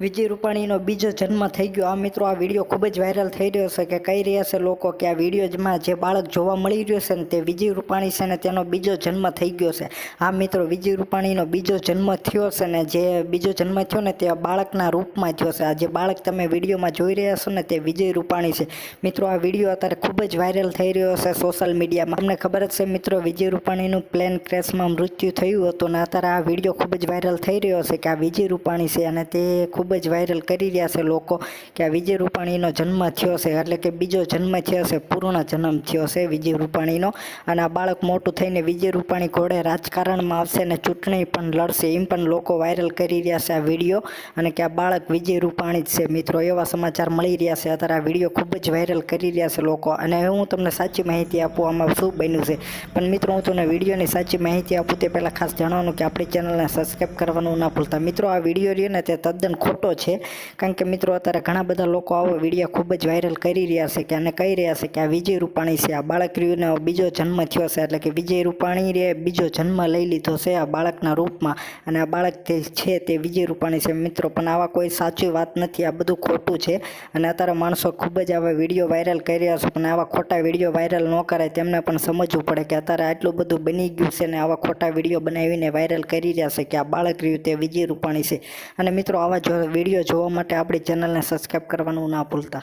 વિજય રૂપાણીનો બીજો જન્મ થઈ ગયો. આ મિત્રો, આ વીડિયો ખૂબ જ વાયરલ થઈ રહ્યો છે કે કહી રહ્યા છે લોકો કે આ વિડીયોમાં જે બાળક જોવા મળી રહ્યો છે ને તે વિજય રૂપાણી છે ને તેનો બીજો જન્મ થઈ ગયો છે. આ મિત્રો, વિજય રૂપાણીનો બીજો જન્મ થયો છે ને જે બીજો જન્મ થયો ને તે બાળકના રૂપમાં થયો છે. આ જે બાળક તમે વિડીયોમાં જોઈ રહ્યા છો ને તે વિજય રૂપાણી છે. મિત્રો, આ વીડિયો અત્યારે ખૂબ જ વાયરલ થઈ રહ્યો છે સોશિયલ મીડિયામાં. તમને ખબર જ છે મિત્રો, વિજય રૂપાણીનું પ્લેન ક્રેશમાં મૃત્યુ થયું હતું ને અત્યારે આ વીડિયો ખૂબ જ વાયરલ થઈ રહ્યો છે કે આ વિજય રૂપાણી છે અને તે ખૂબ જ વાયરલ કરી રહ્યા છે લોકો, કે આ વિજય રૂપાણીનો જન્મ થયો છે, એટલે કે બીજો જન્મ થયો છે, પૂર્ણ જન્મ થયો છે વિજય રૂપાણીનો. અને આ બાળક મોટું થઈને વિજય રૂપાણી ઘોડે રાજકારણમાં આવશે ને ચૂંટણી પણ લડશે, એમ પણ લોકો વાયરલ કરી રહ્યા છે આ વીડિયો. અને કે આ બાળક વિજય રૂપાણી જ છે. મિત્રો, એવા સમાચાર મળી રહ્યા છે. અત્યારે આ વીડિયો ખૂબ જ વાયરલ કરી રહ્યા છે લોકો. અને હું તમને સાચી માહિતી આપું, આમાં શું બન્યું છે. પણ મિત્રો, હું તમને વિડીયોની સાચી માહિતી આપું તે પહેલાં ખાસ જણાવવાનું કે આપણી ચેનલને સબસ્ક્રાઈબ કરવાનું ના ભૂલતા. મિત્રો, આ વીડિયો રહ્યો ને તે તદ્દન ખોટો છે. કારણ કે મિત્રો, અત્યારે ઘણા બધા લોકો આવો વીડિયો ખૂબ જ વાયરલ કરી રહ્યા છે કે અને કહી રહ્યા છે કે આ વિજય રૂપાણી છે, આ બાળક રહ્યુંને બીજો જન્મ થયો છે. એટલે કે વિજય રૂપાણી રે બીજો જન્મ લઈ લીધો છે આ બાળકના રૂપમાં અને આ બાળક તે છે તે વિજય રૂપાણી છે. મિત્રો, પણ આવા કોઈ સાચી વાત નથી. આ બધું ખોટું છે અને અત્યારે માણસો ખૂબ જ આવા વીડિયો વાયરલ કરી રહ્યા છે. પણ આવા ખોટા વીડિયો વાયરલ ન કરાય. તેમને પણ સમજવું પડે કે અત્યારે આટલું બધું બની ગયું છે ને આવા ખોટા વીડિયો બનાવીને વાયરલ કરી રહ્યા છે કે આ બાળક રહ્યું તે વિજય રૂપાણી છે. અને મિત્રો, આવા જો વીડિયો જોવા માટે આપણી ચેનલને સબસ્ક્રાઈબ કરવાનું ના ભૂલતા.